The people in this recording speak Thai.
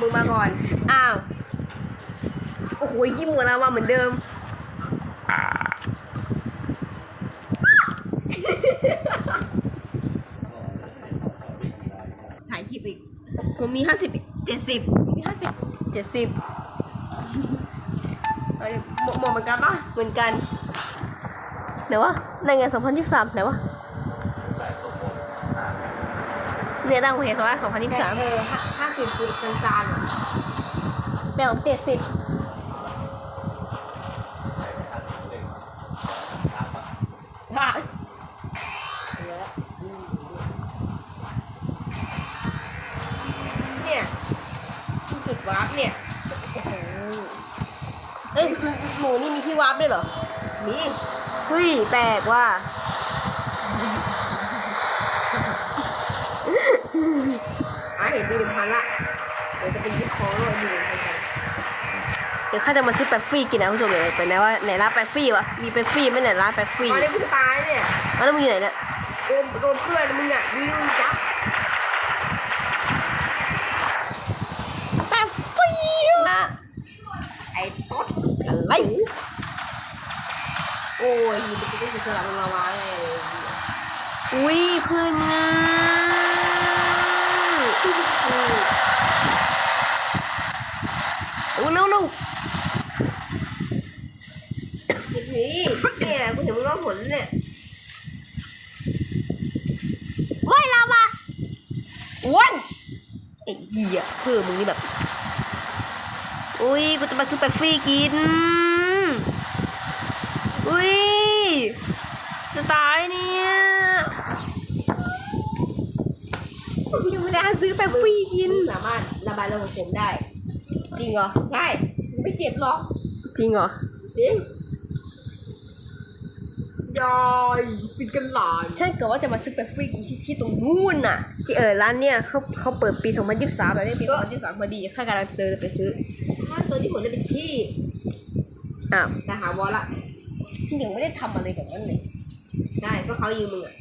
มึงมาก่อน อ้าว โอ้โหยี่หมูเรามาเหมือนเดิม ถ่ายคลิปอีกผมมีห้าสิบเจ็ดสิบมีห้าสิบเจ็ดสิบหมดหมดเหมือนกันปะเหมือนกัน ไหนวะในไงสองพันยี่สิบสามไหนวะ เนี่ยตั้งเหตุว่าสองพันยี่สิบสามเออห้าสิบจุดกลางๆอะแปลของเจ็ดสิบเนี่ยจุดวาร์ปเนี่ยโอ้โหเอ้ยหมูนี่มีที่วาร์ปด้วยเหรอ มี เฮ้ย แปลกว่ะ อะเห็นดูหนึ่งพันละ เดี๋ยวจะไปยึดของเลยดูหนึ่งพันกันเดี๋ยวข้าจะมาซื้อแป๊บฟรี่กินนะคุณผู้ชมเดี๋ยวไปไหนว่าไหนร้านแป๊บฟรี่วะ มีแป๊บฟรี่ไหมไหนร้านแป๊บฟรี่ตอนนี้มึงตายเนี่ยอ้าวแล้วมึงอยู่ไหนเนี่ยโดนโดนเพื่อนมึงอะยิงจับแป๊บฟรี่อะไอ้ต๊ดอะไร โอ้ยมึงจะได้สลับมึงมาวางเลยอุ้ยเพื่อนง่ายโอ้เร็วเร็ว นี่เนี่ยกูเห็นมึงร้องผลเนี่ยว้ายลามาว้ายไอ้เหี้ยเพื่อมึงนี่แบบ อุ้ยกูจะมาซื้อแป๊บฟรี่กิน อุ้ยจะตายเนี่ยยังไม่ได้ซื้อแป๊บฟรี่กินมึงสามารถระบายระบบเสียงได้ จริงเหรอ ใช่มึงไม่เจ็บหรอก จริงเหรอ จริง ยอยสิกันหลานฉันเกิดว่าจะมาซื้อแป๊บฟรี่กินที่ที่ตรงนู้นน่ะ ที่เออร้านเนี่ยเขาเขาเปิดปี 2023แต่เนี่ยปี 2023พอดีข้ากำลังเดินไปซื้อถ้าตัวที่ผมจะเป็นที่อ้าวแต่หาวอลละยังไม่ได้ทำอะไรกับมันเลยใช่ก็เขายืมมึงอะ